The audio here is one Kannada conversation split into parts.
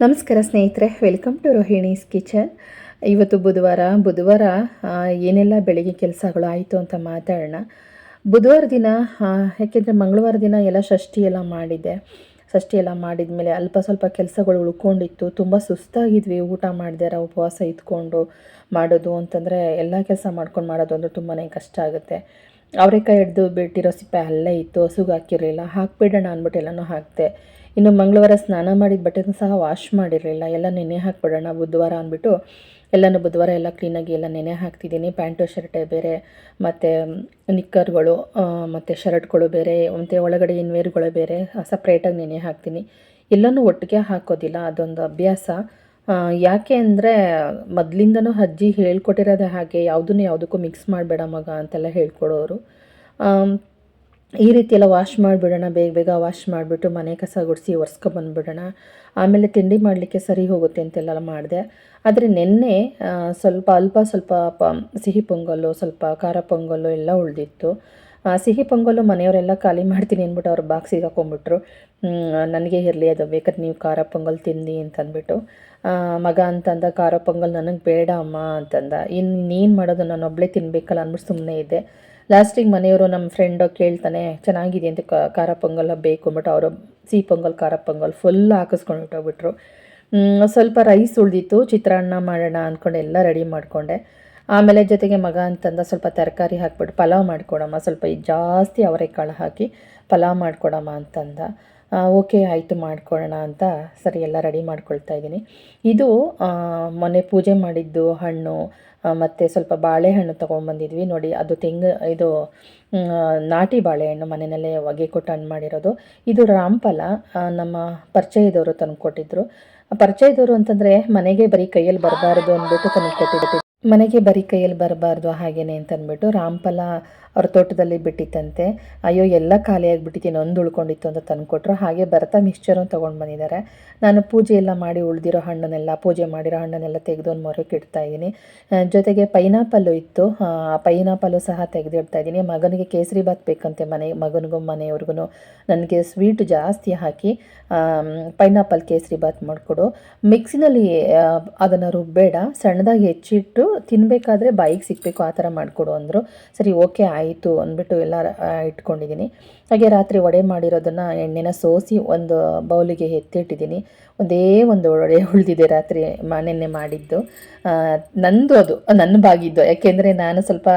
ನಮಸ್ಕಾರ ಸ್ನೇಹಿತರೆ ವೆಲ್ಕಮ್ ಟು ರೋಹಿಣೀಸ್ ಕಿಚನ್ ಇವತ್ತು ಬುಧವಾರ ಬುಧವಾರ ಏನೆಲ್ಲ ಬೆಳಗ್ಗೆ ಕೆಲಸಗಳು ಆಯಿತು ಅಂತ ಮಾತಾಡೋಣ. ಬುಧವಾರ ದಿನ ಯಾಕೆಂದರೆ ಮಂಗಳವಾರ ದಿನ ಎಲ್ಲ ಷಷ್ಠಿ ಎಲ್ಲ ಮಾಡಿದ್ದೆ. ಷಷ್ಠಿ ಎಲ್ಲ ಮಾಡಿದ ಮೇಲೆ ಅಲ್ಪ ಸ್ವಲ್ಪ ಕೆಲಸಗಳು ಉಳ್ಕೊಂಡಿತ್ತು. ತುಂಬ ಸುಸ್ತಾಗಿದ್ವಿ. ಊಟ ಮಾಡಿದಾರ ಉಪವಾಸ ಇದ್ಕೊಂಡು ಮಾಡೋದು ಅಂತಂದರೆ ಎಲ್ಲ ಕೆಲಸ ಮಾಡ್ಕೊಂಡು ಮಾಡೋದು ಅಂದರೆ ತುಂಬಾ ಕಷ್ಟ ಆಗುತ್ತೆ. ಅವರೆಕಾಯಿ ಹಿಡ್ದು ಬಿಟ್ಟಿರೋ ಸಿಪ್ಪೆ ಅಲ್ಲೇ ಇತ್ತು. ಹಸುಗೆ ಹಾಕಿರಲಿಲ್ಲ. ಹಾಕ್ಬಿಡೋಣ ಅಂದ್ಬಿಟ್ಟು ಎಲ್ಲನೂ ಹಾಕಿದೆ. ಇನ್ನು ಮಂಗಳವಾರ ಸ್ನಾನ ಮಾಡಿದ ಬಟ್ಟೆನೂ ಸಹ ವಾಶ್ ಮಾಡಿರಲಿಲ್ಲ. ಎಲ್ಲ ನೆನೆ ಹಾಕ್ಬಿಡೋಣ, ಬುಧವಾರ ಅಂದ್ಬಿಟ್ಟು ಎಲ್ಲನೂ ಬುಧವಾರ ಎಲ್ಲ ಕ್ಲೀನಾಗಿ ಎಲ್ಲ ನೆನೆ ಹಾಕ್ತಿದ್ದೀನಿ. ಪ್ಯಾಂಟು ಶರ್ಟೇ ಬೇರೆ, ಮತ್ತು ನಿಕ್ಕರ್ಗಳು ಮತ್ತು ಶರ್ಟ್ಗಳು ಬೇರೆ, ಮತ್ತು ಒಳಗಡೆ ಇನ್ವೇರ್ಗಳು ಬೇರೆ ಸಪ್ರೇಟಾಗಿ ನೆನೆ ಹಾಕ್ತೀನಿ. ಎಲ್ಲನೂ ಒಟ್ಟಿಗೆ ಹಾಕೋದಿಲ್ಲ, ಅದೊಂದು ಅಭ್ಯಾಸ. ಯಾಕೆ ಅಂದರೆ ಮೊದಲಿಂದನೂ ಅಜ್ಜಿ ಹೇಳ್ಕೊಟ್ಟಿರೋದೇ ಹಾಗೆ, ಯಾವುದನ್ನು ಯಾವುದಕ್ಕೂ ಮಿಕ್ಸ್ ಮಾಡಬೇಡ ಮಗ ಅಂತೆಲ್ಲ ಹೇಳ್ಕೊಡೋರು. ಈ ರೀತಿ ಎಲ್ಲ ವಾಶ್ ಮಾಡಿಬಿಡೋಣ, ಬೇಗ ಬೇಗ ವಾಶ್ ಮಾಡಿಬಿಟ್ಟು ಮನೆ ಕಸ ಗುಡಿಸಿ ಒರೆಸ್ಕೊಬಂದ್ಬಿಡೋಣ ಆಮೇಲೆ ತಿಂಡಿ ಮಾಡಲಿಕ್ಕೆ ಸರಿ ಹೋಗುತ್ತೆ ಅಂತೆಲ್ಲ ಮಾಡಿದೆ. ಆದರೆ ನಿನ್ನೆ ಸ್ವಲ್ಪ ಅಲ್ಪ ಸ್ವಲ್ಪ ಸಿಹಿ ಪೊಂಗಲ್ಲು ಸ್ವಲ್ಪ ಖಾರ ಪೊಂಗಲ್ಲು ಎಲ್ಲ ಉಳಿದಿತ್ತು. ಸಿಹಿ ಪೊಂಗಲ್ಲು ಮನೆಯವರೆಲ್ಲ ಖಾಲಿ ಮಾಡ್ತೀನಿ ಅಂದ್ಬಿಟ್ಟು ಅವ್ರು ಬಾಕ್ಸಿಗೆ ಹಾಕೊಂಡ್ಬಿಟ್ರು. ನನಗೆ ಇರಲಿ, ಅದು ಬೇಕಾದ್ರೆ ನೀವು ಖಾರ ಪೊಂಗಲ್ ತಿಂದು ಅಂತಂದ್ಬಿಟ್ಟು. ಮಗ ಅಂತಂದ, ಖಾರ ಪೊಂಗಲ್ ನನಗೆ ಬೇಡ ಅಮ್ಮ ಅಂತಂದ. ಇನ್ನು ನೀನು ಮಾಡೋದು ನಾನು ಒಬ್ಬಳೇ ತಿನ್ನಬೇಕಲ್ಲ ಅಂದ್ಬಿಟ್ಟು ಸುಮ್ಮನೆ ಇದ್ದೆ. ಲಾಸ್ಟಿಗೆ ಮನೆಯವರು ನಮ್ಮ ಫ್ರೆಂಡು ಕೇಳ್ತಾನೆ ಚೆನ್ನಾಗಿದೆ ಅಂತ ಖಾರ ಪೊಂಗಲ್ ಬೇಕು ಅಂದ್ಬಿಟ್ಟು ಅವರು ಸಿಹಿ ಪೊಂಗಲ್, ಖಾರ ಪೊಂಗಲ್ ಫುಲ್ ಹಾಕಿಸ್ಕೊಂಡು ಹೊಟ್ಟೋಗ್ಬಿಟ್ರು ಸ್ವಲ್ಪ ರೈಸ್ ಉಳಿದಿತ್ತು, ಚಿತ್ರಾನ್ನ ಮಾಡೋಣ ಅಂದ್ಕೊಂಡು ಎಲ್ಲ ರೆಡಿ ಮಾಡಿಕೊಂಡೆ. ಆಮೇಲೆ ಜೊತೆಗೆ ಮಗ ಅಂತಂದ ಸ್ವಲ್ಪ ತರಕಾರಿ ಹಾಕ್ಬಿಟ್ಟು ಪಲಾವ್ ಮಾಡಿಕೊಡಮ್ಮ, ಸ್ವಲ್ಪ ಜಾಸ್ತಿ ಅವರೆಕಾಳು ಹಾಕಿ ಪಲಾವ್ ಮಾಡಿಕೊಡಮ್ಮ ಅಂತಂದ. ಓಕೆ, ಆಯಿತು ಮಾಡ್ಕೊಳ್ಳೋಣ ಅಂತ ಸರಿ ಎಲ್ಲ ರೆಡಿ ಮಾಡ್ಕೊಳ್ತಾ ಇದ್ದೀನಿ. ಇದು ಮೊನ್ನೆ ಪೂಜೆ ಮಾಡಿದ್ದು ಹಣ್ಣು ಮತ್ತು ಸ್ವಲ್ಪ ಬಾಳೆಹಣ್ಣು ತೊಗೊಂಡ್ಬಂದಿದ್ವಿ ನೋಡಿ, ಅದು ತೆಂಗು, ಇದು ನಾಟಿ ಬಾಳೆಹಣ್ಣು ಮನೆಯಲ್ಲೇ ಒಗೆ ಕೊಟ್ಟು ಹಣ್ಣು ಮಾಡಿರೋದು. ಇದು ರಾಮ್ಫಲ ನಮ್ಮ ಪರಿಚಯದವರು ತಂದು ಕೊಟ್ಟಿದ್ರು. ಪರಿಚಯದವರು ಅಂತಂದರೆ ಮನೆಗೆ ಬರೀ ಕೈಯಲ್ಲಿ ಬರಬಾರ್ದು ಅಂದ್ಬಿಟ್ಟು ತಂದು ಕೊಟ್ಟಿದ್ದು. ಮನೆಗೆ ಬರೀ ಕೈಯಲ್ಲಿ ಬರಬಾರ್ದು ಹಾಗೇನೆ ಅಂತ ಅಂದ್ಬಿಟ್ಟು ರಾಮ್ಫಲ ಅವ್ರ ತೋಟದಲ್ಲಿ ಬಿಟ್ಟಿತ್ತಂತೆ. ಅಯ್ಯೋ, ಎಲ್ಲ ಖಾಲಿ ಆಗಿಬಿಟ್ಟಿದ್ದೀನಿ ಒಂದು ಉಳ್ಕೊಂಡಿತ್ತು ಅಂತ ತಂದುಕೊಟ್ರು. ಹಾಗೆ ಬರ್ತಾ ಮಿಕ್ಸ್ಚರನ್ನು ತೊಗೊಂಡು ಬಂದಿದ್ದಾರೆ. ನಾನು ಪೂಜೆ ಎಲ್ಲ ಮಾಡಿ ಉಳಿದಿರೋ ಹಣ್ಣನ್ನೆಲ್ಲ, ಪೂಜೆ ಮಾಡಿರೋ ಹಣ್ಣನ್ನೆಲ್ಲ ತೆಗೆದು ಒಂದು ಮೊರಕ್ಕೆ ಇಡ್ತಾ ಇದ್ದೀನಿ. ಜೊತೆಗೆ ಪೈನಾಪಲ್ಲು ಇತ್ತು. ಆ, ಪೈನಾಪಲ್ಲು ಸಹ ತೆಗೆದಿಡ್ತಾ ಇದ್ದೀನಿ. ಮಗನಿಗೆ ಕೇಸರಿ ಬಾತ್ ಬೇಕಂತೆ ಮನೆ, ಮಗನಿಗೂ, ಮನೆಯವ್ರಿಗೂ. ನನಗೆ ಸ್ವೀಟ್ ಜಾಸ್ತಿ ಹಾಕಿ ಪೈನಾಪಲ್ ಕೇಸರಿ ಬಾತ್ ಮಾಡಿಕೊಡು. ಮಿಕ್ಸಿನಲ್ಲಿ ಅದನ್ನು ರುಬ್ಬೇಡ. ಸಣ್ಣದಾಗಿ ಹೆಚ್ಚಿಟ್ಟು ತಿನ್ನಬೇಕಾದ್ರೆ ಬಾಯಿಗೆ ಸಿಕ್ಕಬೇಕು ಆ ಥರ ಮಾಡಿಕೊಡು ಅಂದರು. ಸರಿ, ಓಕೆ, ಆಯಿತು ಅಂದ್ಬಿಟ್ಟು ಎಲ್ಲ ಇಟ್ಕೊಂಡಿದ್ದೀನಿ. ಹಾಗೆ ರಾತ್ರಿ ವಡೆ ಮಾಡಿರೋದನ್ನು ಎಣ್ಣೆನ ಸೋಸಿ ಒಂದು ಬೌಲಿಗೆ ಎತ್ತಿಟ್ಟಿದ್ದೀನಿ. ಒಂದೇ ಒಂದು ಒಡೆ ಉಳಿದಿದೆ ರಾತ್ರಿ ನೆನ್ನೆ ಮಾಡಿದ್ದು. ನಂದು ಅದು, ನನ್ನ ಬಾಗಿದ್ದು. ಯಾಕೆಂದರೆ ನಾನು ಸ್ವಲ್ಪ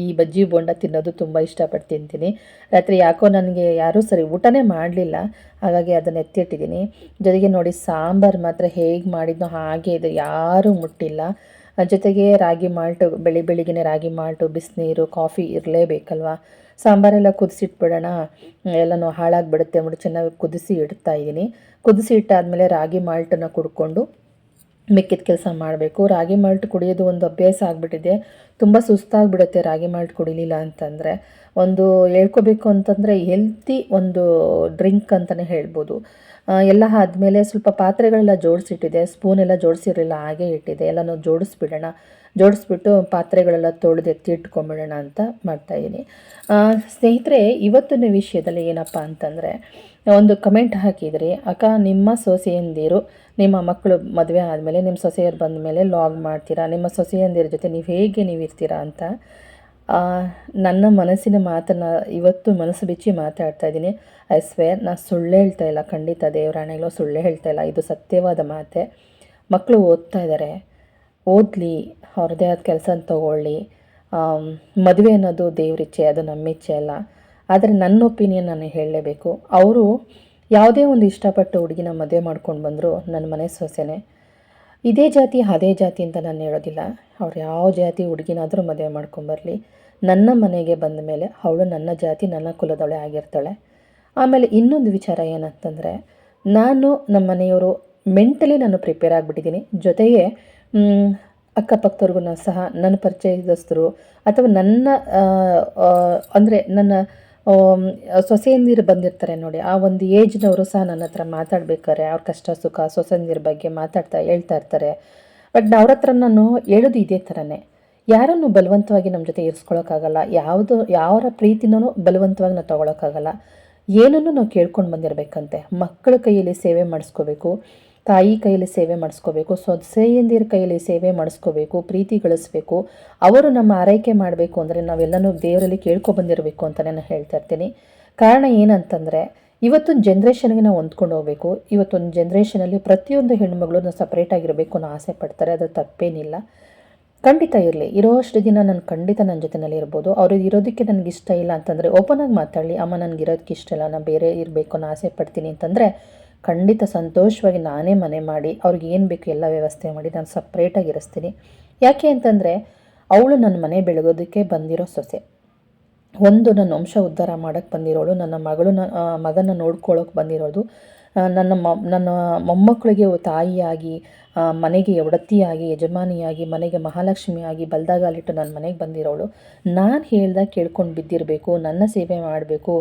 ಈ ಬಜ್ಜಿ ಬೋಂಡ ತಿನ್ನೋದು ತುಂಬ ಇಷ್ಟಪಟ್ಟು ತಿಂತೀನಿ. ರಾತ್ರಿ ಯಾಕೋ ನನಗೆ ಯಾರೂ ಸರಿ ಊಟನೇ ಮಾಡಲಿಲ್ಲ. ಹಾಗಾಗಿ ಅದನ್ನು ಎತ್ತಿಟ್ಟಿದ್ದೀನಿ. ಜೊತೆಗೆ ನೋಡಿ ಸಾಂಬಾರು ಮಾತ್ರ ಹೇಗೆ ಮಾಡಿದ್ನೋ ಹಾಗೆ ಇದೆ. ಯಾರೂ ಮುಟ್ಟಿಲ್ಲ. ಜೊತೆಗೆ ರಾಗಿ ಮಾಲ್ಟು, ಬೆಳಿ ಬೆಳಿಗ್ಗೆ ರಾಗಿ ಮಾಲ್ಟು, ಬಿಸಿನೀರು, ಕಾಫಿ ಇರಲೇಬೇಕಲ್ವಾ? ಸಾಂಬಾರೆಲ್ಲ ಕುದಿಸಿಟ್ಬಿಡೋಣ. ಎಲ್ಲನೂ ಹಾಳಾಗಿಬಿಡುತ್ತೆ ಅಂದ್ಬಿಟ್ಟು ಚೆನ್ನಾಗಿ ಕುದಿಸಿ ಇಡ್ತಾ ಇದ್ದೀನಿ. ಕುದಿಸಿ ಇಟ್ಟಾದಮೇಲೆ ರಾಗಿ ಮಾಲ್ಟನ್ನು ಕುಡ್ಕೊಂಡು ಮಿಕ್ಕಿದ ಕೆಲಸ ಮಾಡಬೇಕು. ರಾಗಿ ಮಾಲ್ಟ್ ಕುಡಿಯೋದು ಒಂದು ಅಭ್ಯಾಸ ಆಗಿಬಿಟ್ಟಿದೆ. ತುಂಬ ಸುಸ್ತಾಗಿಬಿಡುತ್ತೆ ರಾಗಿ ಮಾಲ್ಟ್ ಕುಡಿಲಿಲ್ಲ ಅಂತಂದರೆ. ಒಂದು ಹೇಳ್ಕೋಬೇಕು ಅಂತಂದರೆ ಹೆಲ್ತಿ ಒಂದು ಡ್ರಿಂಕ್ ಅಂತಲೇ ಹೇಳ್ಬೋದು. ಎಲ್ಲ ಆದಮೇಲೆ ಸ್ವಲ್ಪ ಪಾತ್ರೆಗಳೆಲ್ಲ ಜೋಡಿಸಿಟ್ಟಿದೆ. ಸ್ಪೂನ್ ಎಲ್ಲ ಜೋಡಿಸಿರಲಿಲ್ಲ, ಹಾಗೆ ಇಟ್ಟಿದೆ. ಎಲ್ಲನೂ ಜೋಡಿಸ್ಬಿಡೋಣ. ಜೋಡಿಸ್ಬಿಟ್ಟು ಪಾತ್ರೆಗಳೆಲ್ಲ ತೊಳೆದು ಎತ್ತಿ ಇಟ್ಕೊಂಬಿಡೋಣ ಅಂತ ಮಾಡ್ತಾಯಿದ್ದೀನಿ ಸ್ನೇಹಿತರೆ, ಇವತ್ತಿನ ವಿಷಯದಲ್ಲಿ ಏನಪ್ಪ ಅಂತಂದರೆ ಒಂದು ಕಮೆಂಟ್ ಹಾಕಿದ್ರಿ, ಅಕ್ಕ, ನಿಮ್ಮ ಸೊಸೆಯಂದಿರು, ನಿಮ್ಮ ಮಕ್ಕಳು ಮದುವೆ ಆದಮೇಲೆ, ನಿಮ್ಮ ಸೊಸೆಯರು ಬಂದ ಮೇಲೆ ಲಾಗ್ ಮಾಡ್ತೀರಾ? ನಿಮ್ಮ ಸೊಸೆಯಂದಿರ ಜೊತೆ ನೀವು ಹೇಗೆ ನೀವು ಇರ್ತೀರಾ ಅಂತ ನನ್ನ ಮನಸ್ಸಿನ ಮಾತನ್ನು ಇವತ್ತು ಮನಸ್ಸು ಬಿಚ್ಚಿ ಮಾತಾಡ್ತಾ ಇದ್ದೀನಿ. ಐ ಸ್ವೇರ್ ನಾನು ಸುಳ್ಳೆ ಹೇಳ್ತಾ ಇಲ್ಲ. ಖಂಡಿತ ದೇವರಾಣೆಗಳು ಸುಳ್ಳು ಹೇಳ್ತಾ ಇಲ್ಲ. ಇದು ಸತ್ಯವಾದ ಮಾತೆ. ಮಕ್ಕಳು ಓದ್ತಾ ಇದ್ದಾರೆ ಓದಲಿ, ಅವ್ರದ್ದೇ ಆದ ಕೆಲಸ ತಗೊಳ್ಳಿ. ಮದುವೆ ಅನ್ನೋದು ದೇವ್ರಿಚ್ಛೆ ಅದು ನಮ್ಮ ಇಚ್ಛೆ ಅಲ್ಲ. ಆದರೆ ನನ್ನ ಒಪಿನಿಯನ್ ನಾನು ಹೇಳಲೇಬೇಕು. ಅವರು ಯಾವುದೇ ಒಂದು ಇಷ್ಟಪಟ್ಟು ಹುಡುಗಿನ ಮದುವೆ ಮಾಡ್ಕೊಂಡು ಬಂದರು ನನ್ನ ಮನೆ ಸೊಸೆನೇ. ಇದೇ ಜಾತಿ, ಅದೇ ಜಾತಿ ಅಂತ ನಾನು ಹೇಳೋದಿಲ್ಲ. ಅವ್ರು ಯಾವ ಜಾತಿ ಹುಡುಗಿನಾದರೂ ಮದುವೆ ಮಾಡ್ಕೊಂಬರಲಿ ನನ್ನ ಮನೆಗೆ ಬಂದ ಮೇಲೆ ಅವಳು ನನ್ನ ಜಾತಿ, ನನ್ನ ಕುಲದವಳೆ ಆಗಿರ್ತಾಳೆ. ಆಮೇಲೆ ಇನ್ನೊಂದು ವಿಚಾರ ಏನಂತಂದರೆ, ನಾನು ನಮ್ಮ ಮನೆಯವರು ಮೆಂಟಲಿ ನಾನು ಪ್ರಿಪೇರ್ ಆಗಿಬಿಟ್ಟಿದ್ದೀನಿ. ಜೊತೆಗೆ ಅಕ್ಕಪಕ್ಕದವ್ರಿಗೂ ಸಹ ನನ್ನ ಪರಿಚಯದಸ್ತರು ಅಥವಾ ನನ್ನ ಅಂದರೆ ನನ್ನ ಸೊಸೆಯಂದಿರು ಬಂದಿರ್ತಾರೆ ನೋಡಿ. ಆ ಒಂದು ಏಜ್ನವರು ಸಹ ನನ್ನ ಹತ್ರ ಮಾತಾಡ್ಬೇಕಾರೆ. ಅವ್ರ ಕಷ್ಟ, ಸುಖ ಸೊಸೆಯಂದಿರ ಬಗ್ಗೆ ಮಾತಾಡ್ತಾ ಹೇಳ್ತಾ ಇರ್ತಾರೆ. ಬಟ್ ಅವ್ರ ಹತ್ರ ನಾನು ಹೇಳೋದು ಇದೇ ಥರನೇ. ಯಾರನ್ನು ಬಲವಂತವಾಗಿ ನಮ್ಮ ಜೊತೆ ಇರ್ಸ್ಕೊಳೋಕ್ಕಾಗಲ್ಲ. ಯಾವುದು ಯಾರ ಪ್ರೀತಿನೂ ಬಲವಂತವಾಗಿ ನಾವು ತೊಗೊಳಕ್ಕಾಗಲ್ಲ. ಏನನ್ನು ನಾವು ಕೇಳ್ಕೊಂಡು ಬಂದಿರಬೇಕಂತೆ. ಮಕ್ಕಳ ಕೈಯಲ್ಲಿ ಸೇವೆ ಮಾಡಿಸ್ಕೋಬೇಕು. ತಾಯಿ ಕೈಯಲ್ಲಿ ಸೇವೆ ಮಾಡಿಸ್ಕೋಬೇಕು, ಸೊಸೆಯಂದಿರ ಕೈಯಲ್ಲಿ ಸೇವೆ ಮಾಡಿಸ್ಕೋಬೇಕು, ಪ್ರೀತಿ ಗಳಿಸ್ಬೇಕು, ಅವರು ನಮ್ಮ ಆರೈಕೆ ಮಾಡಬೇಕು ಅಂದರೆ ನಾವೆಲ್ಲನೂ ದೇವರಲ್ಲಿ ಕೇಳ್ಕೊಬಂದಿರಬೇಕು ಅಂತ ನಾನು ಹೇಳ್ತಾ ಇರ್ತೀನಿ. ಕಾರಣ ಏನಂತಂದರೆ ಇವತ್ತೊಂದು ಜನ್ರೇಷನ್ಗೆ ನಾವು ಹೊಂದ್ಕೊಂಡು ಹೋಗಬೇಕು. ಇವತ್ತೊಂದು ಜನ್ರೇಷನಲ್ಲಿ ಪ್ರತಿಯೊಂದು ಹೆಣ್ಮಗಳು ಸಪ್ರೇಟಾಗಿರಬೇಕು ಅನ್ನೋ ಆಸೆ ಪಡ್ತಾರೆ ಅದು ತಪ್ಪೇನಿಲ್ಲ. ಖಂಡಿತ ಇರಲಿ. ಇರೋಷ್ಟು ದಿನ ನಾನು ಖಂಡಿತ ನನ್ನ ಜೊತೆನಲ್ಲಿ ಇರ್ಬೋದು. ಅವರು ಇರೋದಕ್ಕೆ ನನಗೆ ಇಷ್ಟ ಇಲ್ಲ ಅಂತಂದರೆ ಓಪನಾಗಿ ಮಾತಾಡಲಿ. ಅಮ್ಮ, ನನಗೆ ಇರೋದಕ್ಕೆ ಇಷ್ಟ ಇಲ್ಲ ನಾನು ಬೇರೆ ಇರಬೇಕು ಅನ್ನೋ ಆಸೆ ಪಡ್ತೀನಿ ಅಂತಂದರೆ ಖಂಡಿತ ಸಂತೋಷವಾಗಿ ನಾನೇ ಮನೆ ಮಾಡಿ, ಅವ್ರಿಗೆ ಏನು ಬೇಕು ಎಲ್ಲ ವ್ಯವಸ್ಥೆ ಮಾಡಿ ನಾನು ಸಪ್ರೇಟಾಗಿ ಇರಿಸ್ತೀನಿ. ಯಾಕೆ ಅಂತಂದರೆ, ಅವಳು ನನ್ನ ಮನೆ ಬೆಳಗೋದಕ್ಕೆ ಬಂದಿರೋ ಸೊಸೆ. ಒಂದು ನನ್ನ ವಂಶ ಉದ್ಧಾರ ಮಾಡೋಕ್ಕೆ ಬಂದಿರೋಳು, ನನ್ನ ಮಗಳನ್ನ ಮಗನ ನೋಡ್ಕೊಳ್ಳೋಕೆ ಬಂದಿರೋದು ನನ್ನ ಮ, ನನ್ನ ಮೊಮ್ಮಕ್ಕಳಿಗೆ ತಾಯಿಯಾಗಿ ಮನೆಗೆ ಒಡತಿಯಾಗಿ ಯಜಮಾನಿಯಾಗಿ, ಮನೆಗೆ ಮಹಾಲಕ್ಷ್ಮಿಯಾಗಿ ಬಲ್ದಾಗಾಲಿಟ್ಟು ನನ್ನ ಮನೆಗೆ ಬಂದಿರೋಳು. ನಾನು ಹೇಳ್ದಾಗ ಕೇಳ್ಕೊಂಡು ಬಿದ್ದಿರಬೇಕು, ನನ್ನ ಸೇವೆ ಮಾಡಬೇಕು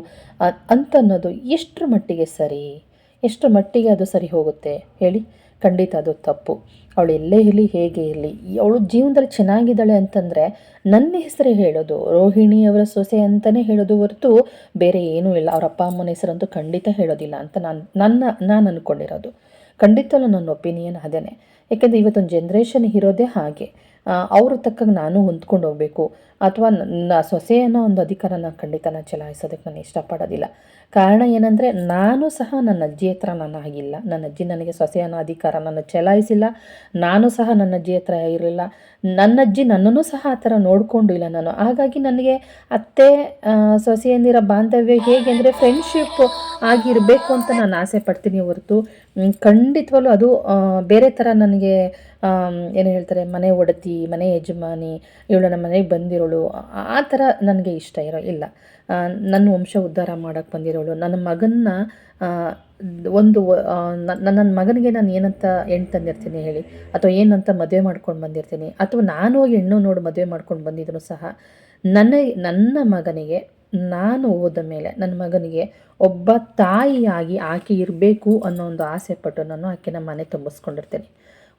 ಅಂತ ಅನ್ನೋದು ಎಷ್ಟರ ಮಟ್ಟಿಗೆ ಸರಿ? ಎಷ್ಟರ ಮಟ್ಟಿಗೆ ಅದು ಸರಿ ಹೋಗುತ್ತೆ ಹೇಳಿ. ಖಂಡಿತ ಅದು ತಪ್ಪು. ಅವಳು ಎಲ್ಲೇ ಇರಲಿ, ಹೇಗೆ ಇರಲಿ, ಅವಳು ಜೀವನದಲ್ಲಿ ಚೆನ್ನಾಗಿದ್ದಾಳೆ ಅಂತಂದರೆ ನನ್ನ ಹೆಸರೇ ಹೇಳೋದು ರೋಹಿಣಿಯವರ ಸೊಸೆ ಅಂತಲೇ ಹೇಳೋದು ಹೊರತು ಬೇರೆ ಏನೂ ಇಲ್ಲ. ಅವ್ರ ಅಪ್ಪ, ಅಮ್ಮನ ಹೆಸರಂತೂ ಖಂಡಿತ ಹೇಳೋದಿಲ್ಲ ಅಂತ ನಾನು, ನನ್ನ, ನಾನು ಅಂದ್ಕೊಂಡಿರೋದು ಖಂಡಿತವೂ ನನ್ನ ಒಪಿನಿಯನ್ ಅದೇನೆ. ಯಾಕೆಂದರೆ ಇವತ್ತೊಂದು ಜನ್ರೇಷನ್ ಇರೋದೇ ಹಾಗೆ. ಅವ್ರ ತಕ್ಕಂಗೆ ನಾನು ಹೊಂದ್ಕೊಂಡು ಹೋಗಬೇಕು. ಅಥವಾ ನನ್ನ ಸೊಸೆ ಅನ್ನೋ ಒಂದು ಅಧಿಕಾರನ ಖಂಡಿತ ನಾನು ಚಲಾಯಿಸೋದಕ್ಕೆ ನಾನು ಇಷ್ಟಪಡೋದಿಲ್ಲ. ಕಾರಣ ಏನಂದರೆ, ನಾನು ಸಹ ನನ್ನ ಅಜ್ಜಿ ಹತ್ರ ನಾನು ಆಗಿಲ್ಲ. ನನ್ನ ಅಜ್ಜಿ ನನಗೆ ಸೊಸೆ ಅನ್ನೋ ಅಧಿಕಾರ ನಾನು ಚಲಾಯಿಸಿಲ್ಲ. ನಾನು ಸಹ ನನ್ನ ಅಜ್ಜಿ ಹತ್ರ ಇರಲಿಲ್ಲ. ನನ್ನ ಅಜ್ಜಿ ನನ್ನನ್ನು ಸಹ ಆ ಥರ ನೋಡಿಕೊಂಡು ಇಲ್ಲ ನಾನು. ಹಾಗಾಗಿ ನನಗೆ ಅತ್ತೆ ಸೊಸೆಯಂದಿರ ಬಾಂಧವ್ಯ ಹೇಗೆ ಅಂದರೆ ಫ್ರೆಂಡ್ಶಿಪ್ ಆಗಿರಬೇಕು ಅಂತ ನಾನು ಆಸೆ ಪಡ್ತೀನಿ ಹೊರತು. ಖಂಡಿತವಾಗ್ಲೂ ಅದು ಬೇರೆ ಥರ ನನಗೆ ಏನು ಹೇಳ್ತಾರೆ, ಮನೆ ಒಡತಿ, ಮನೆ ಯಜಮಾನಿ ಇವಳು ನಮ್ಮ ಮನೆಗೆ ಬಂದಿರೋಳು. ಆ- ಥರ ನನಗೆ ಇಷ್ಟ ಇರೋ, ಇಲ್ಲ. ನನ್ನ ವಂಶ ಉದ್ಧಾರ ಮಾಡೋಕ್ಕೆ ಬಂದಿರೋಳು. ನನ್ನ ಮಗನ್ನ ಒಂದು ನನ್ನ ನನ್ನ ಮಗನಿಗೆ ನಾನು ಏನಂತ ಹೆಣ್ಣು ತಂದಿರ್ತೀನಿ ಹೇಳಿ, ಅಥವಾ ಏನಂತ ಮದುವೆ ಮಾಡ್ಕೊಂಡು ಬಂದಿರ್ತೀನಿ, ಅಥವಾ ನಾನು ಹೋಗಿ ಹೆಣ್ಣು ನೋಡಿ ಮದುವೆ ಮಾಡ್ಕೊಂಡು ಬಂದಿದ್ರು ಸಹ, ನನ್ನ ನನ್ನ ಮಗನಿಗೆ ನಾನು ಹೋದ ಮೇಲೆ, ನನ್ನ ಮಗನಿಗೆ ಒಬ್ಬ ತಾಯಿಯಾಗಿ ಆಕೆ ಇರಬೇಕು ಅನ್ನೋ ಒಂದು ಆಸೆ ಪಟ್ಟು ನಾನು ಆಕೆನ ಮನೆ ತುಂಬಿಸ್ಕೊಂಡಿರ್ತೀನಿ.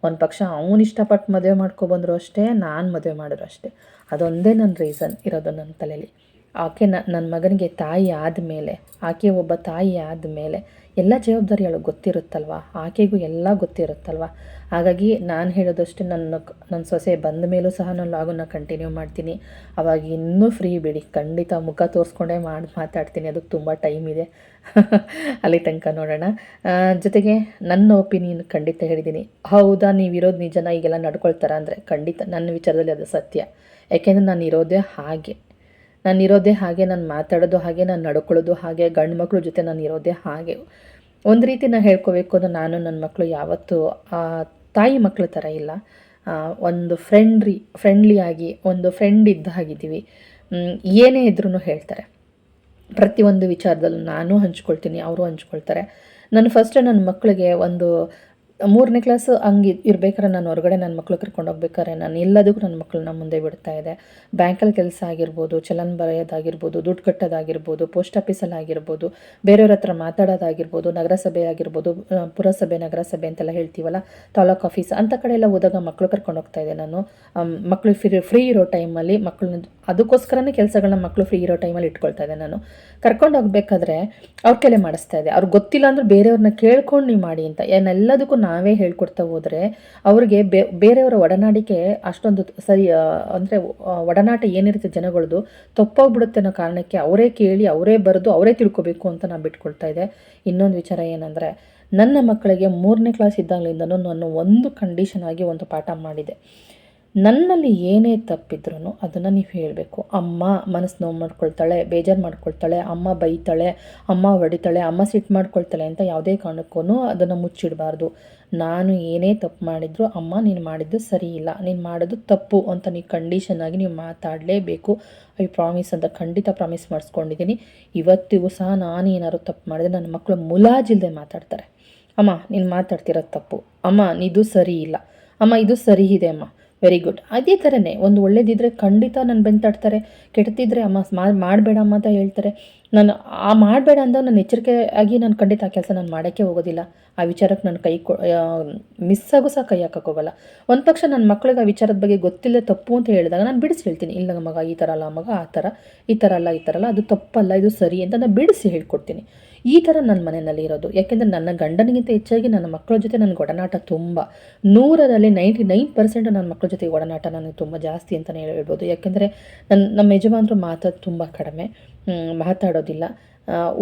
ಒಂದು ಪಕ್ಷ ಅವನು ಇಷ್ಟಪಟ್ಟು ಮದುವೆ ಮಾಡ್ಕೊಬಂದ್ರು ಅಷ್ಟೇ, ನಾನು ಮದುವೆ ಮಾಡಿದ್ರು ಅಷ್ಟೇ. ಅದೊಂದೇ ನನ್ನ ರೀಸನ್ ಇರೋದು ನನ್ನ ತಲೆಯಲ್ಲಿ ಆಕೆ ನನ್ನ ಮಗನಿಗೆ ತಾಯಿ ಆದಮೇಲೆ, ಆಕೆ ಒಬ್ಬ ತಾಯಿ ಆದಮೇಲೆ ಎಲ್ಲ ಜವಾಬ್ದಾರಿ ಅವಳಿಗೆ ಗೊತ್ತಿರುತ್ತಲ್ವ? ಆಕೆಗೂ ಎಲ್ಲ ಗೊತ್ತಿರುತ್ತಲ್ವ? ಹಾಗಾಗಿ ನಾನು ಹೇಳೋದಷ್ಟು ನನ್ನ ನನ್ನ ಸೊಸೆ ಬಂದ ಮೇಲೂ ಸಹ ನಾನು ಲಾಗನ್ನ ಕಂಟಿನ್ಯೂ ಮಾಡ್ತೀನಿ. ಅವಾಗ ಇನ್ನೂ ಫ್ರೀ ಬಿಡಿ. ಖಂಡಿತ ಮುಖ ತೋರಿಸ್ಕೊಂಡೇ ಮಾಡಿ, ಮಾತಾಡ್ತೀನಿ. ಅದಕ್ಕೆ ತುಂಬ ಟೈಮ್ ಇದೆ. ಅಲ್ಲಿ ತನಕ ನೋಡೋಣ. ಜೊತೆಗೆ ನನ್ನ ಒಪಿನಿಯನ್ ಖಂಡಿತ ಹೇಳಿದ್ದೀನಿ. ಹೌದಾ, ನೀವು ಇರೋದು ನಿಜನ? ಈಗೆಲ್ಲ ನಡ್ಕೊಳ್ತಾರ ಅಂದರೆ ಖಂಡಿತ ನನ್ನ ವಿಚಾರದಲ್ಲಿ ಅದು ಸತ್ಯ. ಯಾಕೆಂದರೆ ನಾನು ಇರೋದೇ ಹಾಗೆ. ನಾನು ಇರೋದೇ ಹಾಗೆ, ನಾನು ಮಾತಾಡೋದು ಹಾಗೆ, ನಾನು ನಡ್ಕೊಳ್ಳೋದು ಹಾಗೆ, ಗಂಡು ಮಕ್ಕಳು ಜೊತೆ ನಾನು ಇರೋದೇ ಹಾಗೆ. ಒಂದು ರೀತಿ ನಾನು ಹೇಳ್ಕೋಬೇಕು ಅಂದ್ರೆ ನಾನು ನನ್ನ ಮಕ್ಕಳು ಯಾವತ್ತೂ ತಾಯಿ ಮಕ್ಕಳ ಥರ ಇಲ್ಲ. ಒಂದು ಫ್ರೆಂಡ್ರಿ ಫ್ರೆಂಡ್ಲಿಯಾಗಿ ಒಂದು ಫ್ರೆಂಡ್ ಇದ್ದ ಹಾಗಿದ್ದೀವಿ. ಏನೇ ಇದ್ರೂ ಹೇಳ್ತಾರೆ. ಪ್ರತಿಯೊಂದು ವಿಚಾರದಲ್ಲೂ ನಾನು ಹಂಚ್ಕೊಳ್ತೀನಿ, ಅವರು ಹಂಚ್ಕೊಳ್ತಾರೆ. ನಾನು ಫಸ್ಟ್ ನನ್ನ ಮಕ್ಕಳಿಗೆ ಒಂದು ಮೂರನೇ ಕ್ಲಾಸ್ ಹಂಗೆ ಇರ್ಬೇಕಾದ್ರೆ ನಾನು ಹೊರಗಡೆ ನನ್ನ ಮಕ್ಳು ಕರ್ಕೊಂಡು ಹೋಗ್ಬೇಕಾದ್ರೆ ನಾನು ಎಲ್ಲದಕ್ಕೂ ನನ್ನ ಮಕ್ಕಳನ್ನ ಮುಂದೆ ಬಿಡ್ತಾ ಇದೆ. ಬ್ಯಾಂಕಲ್ಲಿ ಕೆಲಸ ಆಗಿರ್ಬೋದು, ಚಲನ್ ಬರೆಯೋದಾಗಿರ್ಬೋದು, ದುಡ್ಡು ಕಟ್ಟೋದಾಗಿರ್ಬೋದು ಪೋಸ್ಟ್ ಆಫೀಸಲ್ಲಿ ಆಗಿರ್ಬೋದು, ಬೇರೆಯವ್ರ ಹತ್ರ ಮಾತಾಡೋದಾಗಿರ್ಬೋದು, ನಗರಸಭೆ ಆಗಿರ್ಬೋದು ಪುರಸಭೆ, ನಗರಸಭೆ ಅಂತೆಲ್ಲ ಹೇಳ್ತೀವಲ್ಲ, ತಾಲೂಕ್ ಆಫೀಸ್ ಅಂಥ ಕಡೆ ಎಲ್ಲ ಹೋದಾಗ ಮಕ್ಕಳು ಕರ್ಕೊಂಡು ಹೋಗ್ತಾ ಇದ್ದೆ ನಾನು. ಮಕ್ಕಳು ಫ್ರೀ ಫ್ರೀ ಇರೋ ಟೈಮಲ್ಲಿ ಮಕ್ಕಳನ್ನ ಅದಕ್ಕೋಸ್ಕರನೇ ಕೆಲಸಗಳನ್ನ ಮಕ್ಕಳು ಫ್ರೀ ಇರೋ ಟೈಮಲ್ಲಿ ಇಟ್ಕೊಳ್ತಾ ಇದ್ದೆ ನಾನು. ಕರ್ಕೊಂಡು ಹೋಗ್ಬೇಕಾದ್ರೆ ಅವ್ರ ಕೈಲೇ ಮಾಡಿಸ್ತಾ ಇದೆ. ಅವ್ರಿಗೆ ಗೊತ್ತಿಲ್ಲ ಅಂದ್ರೆ ಬೇರೆಯವ್ರನ್ನ ಕೇಳ್ಕೊಂಡು ನೀವು ಮಾಡಿ ಅಂತ. ಏನೆಲ್ಲದಕ್ಕೂ ನಾವೇ ಹೇಳ್ಕೊಡ್ತಾ ಹೋದರೆ ಅವ್ರಿಗೆ ಬೇರೆಯವರ ಒಡನಾಡಿಕೆ ಅಷ್ಟೊಂದು ಸರಿ ಅಂದರೆ ಒಡನಾಟ ಏನಿರುತ್ತೆ ಜನಗಳದ್ದು ತಪ್ಪಾಗ್ಬಿಡುತ್ತೆ ಅನ್ನೋ ಕಾರಣಕ್ಕೆ ಅವರೇ ಕೇಳಿ, ಅವರೇ ಬರೆದು ಅವರೇ ತಿಳ್ಕೊಬೇಕು ಅಂತ ನಾನು ಬಿಟ್ಕೊಳ್ತಾ ಇದ್ದೆ. ಇನ್ನೊಂದು ವಿಚಾರ ಏನಂದರೆ, ನನ್ನ ಮಕ್ಕಳಿಗೆ ಮೂರನೇ ಕ್ಲಾಸ್ ಇದ್ದಾಗಲಿಂದನೂ ನಾನು ಒಂದು ಕಂಡೀಷನ್ ಆಗಿ ಒಂದು ಪಾಠ ಮಾಡಿದೆ ನನ್ನಲ್ಲಿ ಏನೇ ತಪ್ಪಿದ್ರೂ ಅದನ್ನು ನೀವು ಹೇಳಬೇಕು. ಅಮ್ಮ ಮನಸ್ಸು ನೋವು ಮಾಡ್ಕೊಳ್ತಾಳೆ, ಬೇಜಾರು ಮಾಡ್ಕೊಳ್ತಾಳೆ, ಅಮ್ಮ ಬೈತಾಳೆ, ಅಮ್ಮ ಹೊಡಿತಾಳೆ, ಅಮ್ಮ ಸಿಟ್ಟು ಮಾಡ್ಕೊಳ್ತಾಳೆ ಅಂತ ಯಾವುದೇ ಕಾರಣಕ್ಕೂ ಅದನ್ನು ಮುಚ್ಚಿಡಬಾರ್ದು. ನಾನು ಏನೇ ತಪ್ಪು ಮಾಡಿದ್ರು ಅಮ್ಮ ನೀನು ಮಾಡಿದ್ದು ಸರಿ ಇಲ್ಲ. ನೀನು ಮಾಡೋದು ತಪ್ಪು ಅಂತ ನೀವು ಕಂಡೀಷನ್ ಆಗಿ ನೀವು ಮಾತಾಡಲೇಬೇಕು. ಐ ಪ್ರಾಮಿಸ್ ಅಂತ ಖಂಡಿತ ಪ್ರಾಮಿಸ್ ಮಾಡಿಸ್ಕೊಂಡಿದ್ದೀನಿ. ಇವತ್ತಿಗೂ ಸಹ ನಾನು ಏನಾದ್ರು ತಪ್ಪು ಮಾಡಿದ್ರೆ ನನ್ನ ಮಕ್ಕಳು ಮುಲಾಜಿಲ್ಲದೆ ಮಾತಾಡ್ತಾರೆ. ಅಮ್ಮ, ನೀನು ಮಾತಾಡ್ತಿರೋದು ತಪ್ಪು. ಅಮ್ಮ, ಇದು ಸರಿ ಇಲ್ಲ. ಅಮ್ಮ, ಇದು ಸರಿ ಇದೆ ಅಮ್ಮ. ವೆರಿ ಗುಡ್ ಅದೇ ಥರನೇ ಒಂದು ಒಳ್ಳೇದಿದ್ದರೆ ಖಂಡಿತ ನನ್ನ ಬೆಂತಾಡ್ತಾರೆ ಕೆಟ್ಟದಿದ್ದರೆ ಅಮ್ಮ ಮಾಡಬೇಡ ಅಮ್ಮ ಅಂತ ಹೇಳ್ತಾರೆ. ನಾನು ಆ ಮಾಡಬೇಡ ಅಂದಾಗ ನಾನು ಎಚ್ಚರಿಕೆ ಆಗಿ ನಾನು ಖಂಡಿತ ಆ ಕೆಲಸ ನಾನು ಮಾಡೋಕ್ಕೆ ಹೋಗೋದಿಲ್ಲ. ಆ ವಿಚಾರಕ್ಕೆ ನಾನು ಕೈ ಕೊ ಮಿಸ್ ಆಗೋ ಸಹ ಕೈ ಹಾಕೋಕ್ಕೋಗಲ್ಲ ಒಂದು ಪಕ್ಷ ನನ್ನ ಮಕ್ಳಿಗೆ ಆ ವಿಚಾರದ ಬಗ್ಗೆ ಗೊತ್ತಿಲ್ಲ, ತಪ್ಪು ಅಂತ ಹೇಳಿದಾಗ ನಾನು ಬಿಡಿಸಿ ಹೇಳ್ತೀನಿ. ಇಲ್ಲ ಮಗ ಈ ಥರ ಅಲ್ಲ ಮಗ ಆ ಥರ ಈ ಥರ ಅಲ್ಲ, ಈ ಥರ ಅಲ್ಲ, ಅದು ತಪ್ಪಲ್ಲ, ಇದು ಸರಿ ಅಂತ ನಾನು ಬಿಡಿಸಿ ಹೇಳ್ಕೊಡ್ತೀನಿ. ಈ ಥರ ನನ್ನ ಮನೆಯಲ್ಲಿ ಇರೋದು. ಯಾಕೆಂದರೆ ನನ್ನ ಗಂಡನಿಗಿಂತ ಹೆಚ್ಚಾಗಿ ನನ್ನ ಮಕ್ಕಳ ಜೊತೆ ನನ್ನ ಒಡನಾಟ ತುಂಬ. ನೂರರಲ್ಲಿ ನೈಂಟಿ ನೈನ್ ಪರ್ಸೆಂಟ್ ನನ್ನ ಮಕ್ಕಳ ಜೊತೆ ಒಡನಾಟ ನನಗೆ ತುಂಬ ಜಾಸ್ತಿ ಅಂತಲೇ ಹೇಳ್ಬೋದು. ಯಾಕೆಂದರೆ ನನ್ನ ನಮ್ಮ ಯಜಮಾನರು ಮಾತಾಡೋದು ತುಂಬ ಕಡಿಮೆ. ಮಾತಾಡೋದಿಲ್ಲ.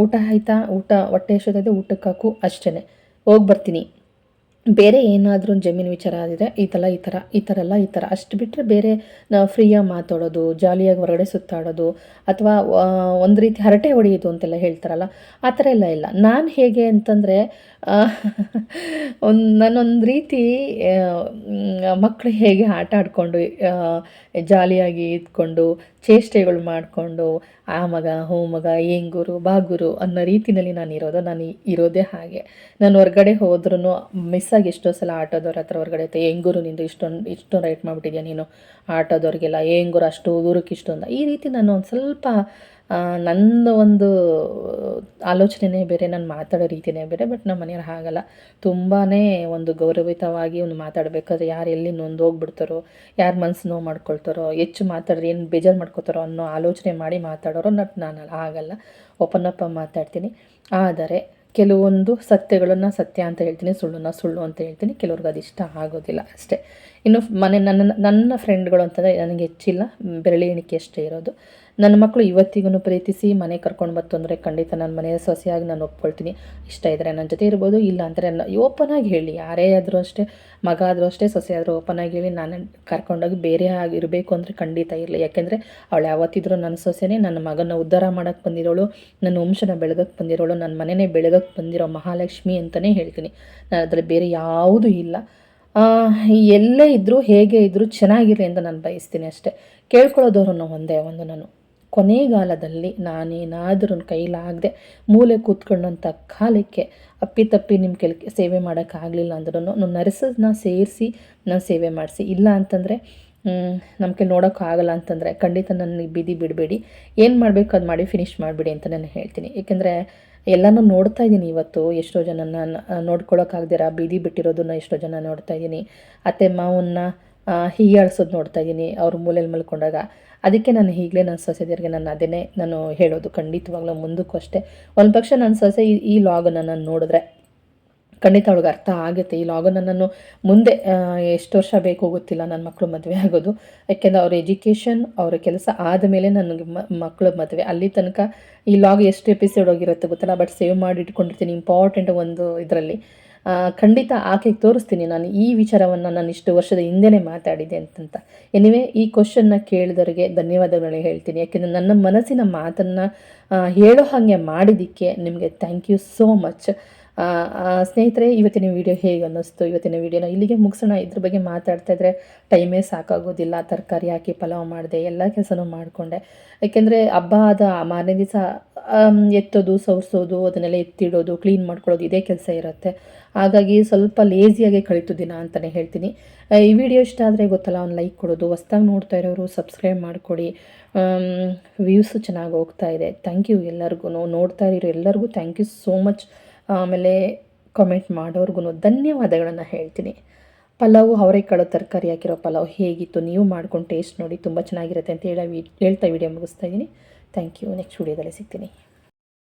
ಊಟ ಆಯ್ತಾ? ಊಟ, ಹೊಟ್ಟೆ ಎಷ್ಟೊತ್ತಿದೆ ಊಟಕ್ಕೆ ಹಾಕು ಅಷ್ಟೇ ಹೋಗಿ ಬರ್ತೀನಿ. ಬೇರೆ ಏನಾದರೂ ಜಮೀನು ವಿಚಾರ ಆದಿದ್ರೆ ಈ ಥರ ಈ ಥರ ಈ ಥರ ಎಲ್ಲ, ಈ ಥರ ಅಷ್ಟು ಬಿಟ್ಟರೆ ಬೇರೆ ನಾವು ಫ್ರೀಯಾಗಿ ಮಾತಾಡೋದು, ಜಾಲಿಯಾಗಿ ಹೊರಗಡೆ ಸುತ್ತಾಡೋದು, ಅಥವಾ ಒಂದು ರೀತಿ ಹರಟೆ ಹೊಡೆಯೋದು ಅಂತೆಲ್ಲ ಹೇಳ್ತಾರಲ್ಲ, ಆ ಥರ ಎಲ್ಲ ಇಲ್ಲ. ನಾನು ಹೇಗೆ ಅಂತಂದರೆ ಒಂದು, ನಾನೊಂದು ರೀತಿ ಮಕ್ಕಳು ಹೇಗೆ ಆಟ ಆಡಿಕೊಂಡು ಜಾಲಿಯಾಗಿ ಇದ್ಕೊಂಡು ಚೇಷ್ಟೆಗಳು ಮಾಡಿಕೊಂಡು, ಆ ಮಗ, ಹೋ ಮಗ ಬಾಗುರು ಅನ್ನೋ ರೀತಿಯಲ್ಲಿ ನಾನು ಇರೋದು. ನಾನು ಇರೋದೇ ಹಾಗೆ. ನಾನು ಹೊರಗಡೆ ಹೋದ್ರೂ ಮಿಸ್ಸಾಗಿ ಎಷ್ಟೋ ಸಲ ಆಟೋದವ್ರ ಹತ್ರ ಹೊರಗಡೆ ಐತೆ ಹೆಂಗೂರು ನಿಂದು ಇಷ್ಟೊಂದು ಇಷ್ಟೊಂದು ರೈಟ್ ಮಾಡಿಬಿಟ್ಟಿದ್ಯಾ ನೀನು? ಆಟೋದವ್ರಿಗೆಲ್ಲ ಹೆಂಗೂರು ಅಷ್ಟು ದೂರಕ್ಕೆ ಇಷ್ಟೊಂದು ಈ ರೀತಿ ನಾನು ಒಂದು ಸ್ವಲ್ಪ ನನ್ನ ಒಂದು ಆಲೋಚನೆನೇ ಬೇರೆ, ನಾನು ಮಾತಾಡೋ ರೀತಿನೇ ಬೇರೆ ಬಟ್ ನಮ್ಮ ಮನೆಯವ್ರು ಹಾಗಲ್ಲ. ತುಂಬಾ ಒಂದು ಗೌರವಿತವಾಗಿ ಒಂದು ಮಾತಾಡಬೇಕಾದ್ರೆ ಯಾರು ಎಲ್ಲಿ ನೊಂದೋಗ್ಬಿಡ್ತಾರೋ, ಯಾರು ಮನಸ್ಸು ನೋವು ಮಾಡ್ಕೊಳ್ತಾರೋ, ಹೆಚ್ಚು ಮಾತಾಡಿದ್ರೆ ಏನು ಬೇಜಾರು ಮಾಡ್ಕೋತಾರೋ ಅನ್ನೋ ಆಲೋಚನೆ ಮಾಡಿ ಮಾತಾಡೋರು ನಟ್ ನಾನು ಆಗಲ್ಲ ಓಪನ್ ಅಪ್ ಮಾತಾಡ್ತೀನಿ. ಆದರೆ, ಕೆಲವೊಂದು ಸತ್ಯಗಳನ್ನು ಸತ್ಯ ಅಂತ ಹೇಳ್ತೀನಿ, ಸುಳ್ಳನ್ನ ಸುಳ್ಳು ಅಂತ ಹೇಳ್ತೀನಿ, ಕೆಲವ್ರಿಗೆ ಅದು ಇಷ್ಟ ಆಗೋದಿಲ್ಲ ಅಷ್ಟೇ. ಇನ್ನು ಮನೆ ನನ್ನ ನನ್ನ ಫ್ರೆಂಡ್ಗಳು ಅಂತಂದರೆ ನನಗೆ ಹೆಚ್ಚಿಲ್ಲ ಬೆರಳಿ ಎಣಿಕೆ ಅಷ್ಟೇ ಇರೋದು. ನನ್ನ ಮಕ್ಕಳು ಇವತ್ತಿಗೂ ಪ್ರೀತಿಸಿ ಮನೆ ಕರ್ಕೊಂಡು ಬಂತು ಅಂದರೆ ಖಂಡಿತ ನನ್ನ ಮನೆಯ ಸೊಸೆಯಾಗಿ ನಾನು ಒಪ್ಕೊಳ್ತೀನಿ. ಇಷ್ಟ ಇದ್ದರೆ ನನ್ನ ಜೊತೆ ಇರ್ಬೋದು, ಇಲ್ಲ ಅಂದರೆ ಓಪನ್ ಆಗಿ ಹೇಳಿ. ಯಾರೇ ಆದರೂ ಅಷ್ಟೇ, ಮಗ ಆದರೂ ಅಷ್ಟೇ, ಸೊಸೆ ಆದರೂ ಓಪನ್ ಆಗಿ ಹೇಳಿ ನಾನು ಕರ್ಕೊಂಡೋಗಿ ಬೇರೆ ಆಗಿರಬೇಕು ಅಂದರೆ ಖಂಡಿತ ಇರಲಿ. ಯಾಕೆಂದರೆ ಅವಳು ಯಾವತ್ತಿದ್ರೂ ನನ್ನ ಸೊಸೆನೇ, ನನ್ನ ಮಗನ ಉದ್ಧಾರ ಮಾಡೋಕ್ಕೆ ಬಂದಿರೋಳು, ನನ್ನ ವಂಶನ ಬೆಳಗಕ್ಕೆ ಬಂದಿರೋಳು, ನನ್ನ ಮನೆನೇ ಬೆಳಗಕ್ಕೆ ಬಂದಿರೋ ಮಹಾಲಕ್ಷ್ಮಿ ಅಂತಲೇ ಹೇಳ್ತೀನಿ. ನಾನು ಅದರಲ್ಲಿ ಬೇರೆ ಯಾವುದೂ ಇಲ್ಲ. ಎಲ್ಲೇ ಇದ್ದರೂ ಹೇಗೆ ಇದ್ದರೂ ಚೆನ್ನಾಗಿರಲಿ ಅಂತ ನಾನು ಬಯಸ್ತೀನಿ ಅಷ್ಟೇ. ಕೇಳ್ಕೊಳ್ಳೋದವ್ರನ್ನ ಒಂದೇ ಒಂದು ನಾನು. ಕೊನೆಗಾಲದಲ್ಲಿ ನಾನೇನಾದರೂ ಕೈಲಾಗದೆ ಮೂಲೆ ಕೂತ್ಕೊಂಡಂಥ ಕಾಲಕ್ಕೆ ಅಪ್ಪಿತಪ್ಪಿ ನಿಮ್ಮ ಕೆಲ ಸೇವೆ ಮಾಡೋಕ್ಕಾಗಲಿಲ್ಲ ಅಂದ್ರೂ ನನ್ನ ನರ್ಸನ್ನ ಸೇರಿಸಿ ನಾನು ಸೇವೆ ಮಾಡಿಸಿ. ಇಲ್ಲ ಅಂತಂದರೆ ನಮ್ಮ ಕೈ ನೋಡೋಕ್ಕಾಗಲ್ಲ ಅಂತಂದರೆ ಖಂಡಿತ ನನಗೆ ಬೀದಿ ಬಿಡಬೇಡಿ. ಏನು ಮಾಡಬೇಕು ಅದು ಮಾಡಿ ಫಿನಿಶ್ ಮಾಡಿಬಿಡಿ ಅಂತ ನಾನು ಹೇಳ್ತೀನಿ. ಏಕೆಂದರೆ ಎಲ್ಲನೂ ನೋಡ್ತಾ ಇದ್ದೀನಿ ಇವತ್ತು ಎಷ್ಟೋ ಜನನ ನೋಡ್ಕೊಳ್ಳೋಕ್ಕಾಗ್ದಿರ ಬೀದಿ ಬಿಟ್ಟಿರೋದನ್ನ ಎಷ್ಟೋ ಜನ ನೋಡ್ತಾ ಇದ್ದೀನಿ. ಅತ್ತೆ, ಮಾವನ್ನ ಆ, ಹೀಯಾಳ್ಸೋದು ನೋಡ್ತಾ ಇದ್ದೀನಿ ಅವ್ರ ಮೂಲೆಯಲ್ಲಿ ಮಲ್ಕೊಂಡಾಗ. ಅದಕ್ಕೆ ನಾನು ಈಗಲೇ ನನ್ನ ಸೊಸೆದಿಯರಿಗೆ ನಾನು ಅದನ್ನೇ ನಾನು ಹೇಳೋದು ಖಂಡಿತವಾಗ್ಲೂ ಮುಂದಕ್ಕೂ ಅಷ್ಟೇ. ಒಂದು ಪಕ್ಷ ನನ್ನ ಸೊಸೆ ಈ- ಈ ಲಾಗನ್ನು ನಾನು ನೋಡಿದ್ರೆ ಖಂಡಿತ ಅವಳಿಗೆ ಅರ್ಥ ಆಗುತ್ತೆ. ಈ ಲಾಗನ್ನು ನಾನು ಮುಂದೆ ಎಷ್ಟು ವರ್ಷ ಬೇಕು ಗೊತ್ತಿಲ್ಲ ನನ್ನ ಮಕ್ಕಳು ಮದುವೆ ಆಗೋದು. ಯಾಕೆಂದರೆ ಅವ್ರ ಎಜುಕೇಷನ್ ಅವರ ಕೆಲಸ ಆದಮೇಲೆ ನನಗೆ ಮಕ್ಕಳು ಮದುವೆ. ಅಲ್ಲಿ ತನಕ ಈ ಲಾಗ್ ಎಷ್ಟು ಎಪಿಸೋಡ್ ಹೋಗಿರುತ್ತೆ ಗೊತ್ತಲ್ಲ ಬಟ್ ಸೇವ್ ಮಾಡಿ ಇಟ್ಕೊಂಡಿರ್ತೀನಿ ಇಂಪಾರ್ಟೆಂಟ್ ಒಂದು ಇದರಲ್ಲಿ. ಖಂಡಿತ ಆಕೆಗೆ ತೋರಿಸ್ತೀನಿ. ನಾನು ಈ ವಿಚಾರವನ್ನು ನಾನು ಇಷ್ಟು ವರ್ಷದ ಹಿಂದೆನೇ ಮಾತಾಡಿದೆ ಅಂತಂತ. ಎನಿವೆ ಈ ಕ್ವಶನ್ನ ಕೇಳಿದವರಿಗೆ ಧನ್ಯವಾದಗಳು ಹೇಳ್ತೀನಿ. ಯಾಕೆಂದರೆ ನನ್ನ ಮನಸ್ಸಿನ ಮಾತನ್ನು ಹೇಳೋ ಹಾಗೆ ಮಾಡಿದ್ದಕ್ಕೆ ನಿಮಗೆ ಥ್ಯಾಂಕ್ ಯು ಸೋ ಮಚ್ ಸ್ನೇಹಿತರೆ, ಇವತ್ತಿನ ವಿಡಿಯೋ ಹೇಗೆ ಅನ್ನಿಸ್ತು? ಇವತ್ತಿನ ವಿಡಿಯೋನ ಇಲ್ಲಿಗೆ ಮುಗಿಸೋಣ. ಇದ್ರ ಬಗ್ಗೆ ಮಾತಾಡ್ತಾ ಇದ್ರೆ ಟೈಮೇ ಸಾಕಾಗೋದಿಲ್ಲ. ತರಕಾರಿ ಹಾಕಿ ಪಲಾವ್ ಮಾಡಿದೆ, ಎಲ್ಲ ಕೆಲಸನೂ ಮಾಡಿಕೊಂಡೆ. ಯಾಕೆಂದರೆ ಹಬ್ಬ ಆದ ಮಾರನೇ ದಿವಸ ಎತ್ತೋದು, ಸವರ್ಸೋದು, ಅದನ್ನೆಲ್ಲ ಎತ್ತಿಡೋದು ಕ್ಲೀನ್ ಮಾಡ್ಕೊಳ್ಳೋದು ಇದೇ ಕೆಲಸ ಇರುತ್ತೆ. ಹಾಗಾಗಿ ಸ್ವಲ್ಪ ಲೇಸಿಯಾಗಿ ಕಳೀತು ದಿನ ಅಂತಲೇ ಹೇಳ್ತೀನಿ. ಈ ವಿಡಿಯೋ ಇಷ್ಟ ಆದರೆ ಗೊತ್ತಲ್ಲ, ಒಂದು ಲೈಕ್ ಕೊಡೋದು, ಹೊಸ್ದಾಗಿ ನೋಡ್ತಾ ಇರೋರು ಸಬ್ಸ್ಕ್ರೈಬ್ ಮಾಡಿಕೊಡಿ. ವ್ಯೂಸು ಚೆನ್ನಾಗಿ ಹೋಗ್ತಾ ಇದೆ. ಥ್ಯಾಂಕ್ ಯು ಎಲ್ಲರಿಗೂ ನೋಡ್ತಾ ಇರೋ ಎಲ್ಲರಿಗೂ ಥ್ಯಾಂಕ್ ಯು ಸೋ ಮಚ್ ಆಮೇಲೆ ಕಮೆಂಟ್ ಮಾಡೋರ್ಗು ಧನ್ಯವಾದಗಳನ್ನು ಹೇಳ್ತೀನಿ. ಪಲಾವು ಅವರೆಕಾಳು ತರಕಾರಿ ಹಾಕಿರೋ ಪಲಾವ್ ಹೇಗಿತ್ತು, ನೀವು ಮಾಡ್ಕೊಂಡು ಟೇಸ್ಟ್ ನೋಡಿ, ತುಂಬ ಚೆನ್ನಾಗಿರುತ್ತೆ ಅಂತ ಹೇಳಿ, ಹೇಳ್ತಾ ವಿಡಿಯೋ ಮುಗಿಸ್ತಾ ಇದ್ದೀನಿ. ಥ್ಯಾಂಕ್ ಯು ನೆಕ್ಸ್ಟ್ ವಿಡಿಯೋದಲ್ಲಿ ಸಿಗ್ತೀನಿ.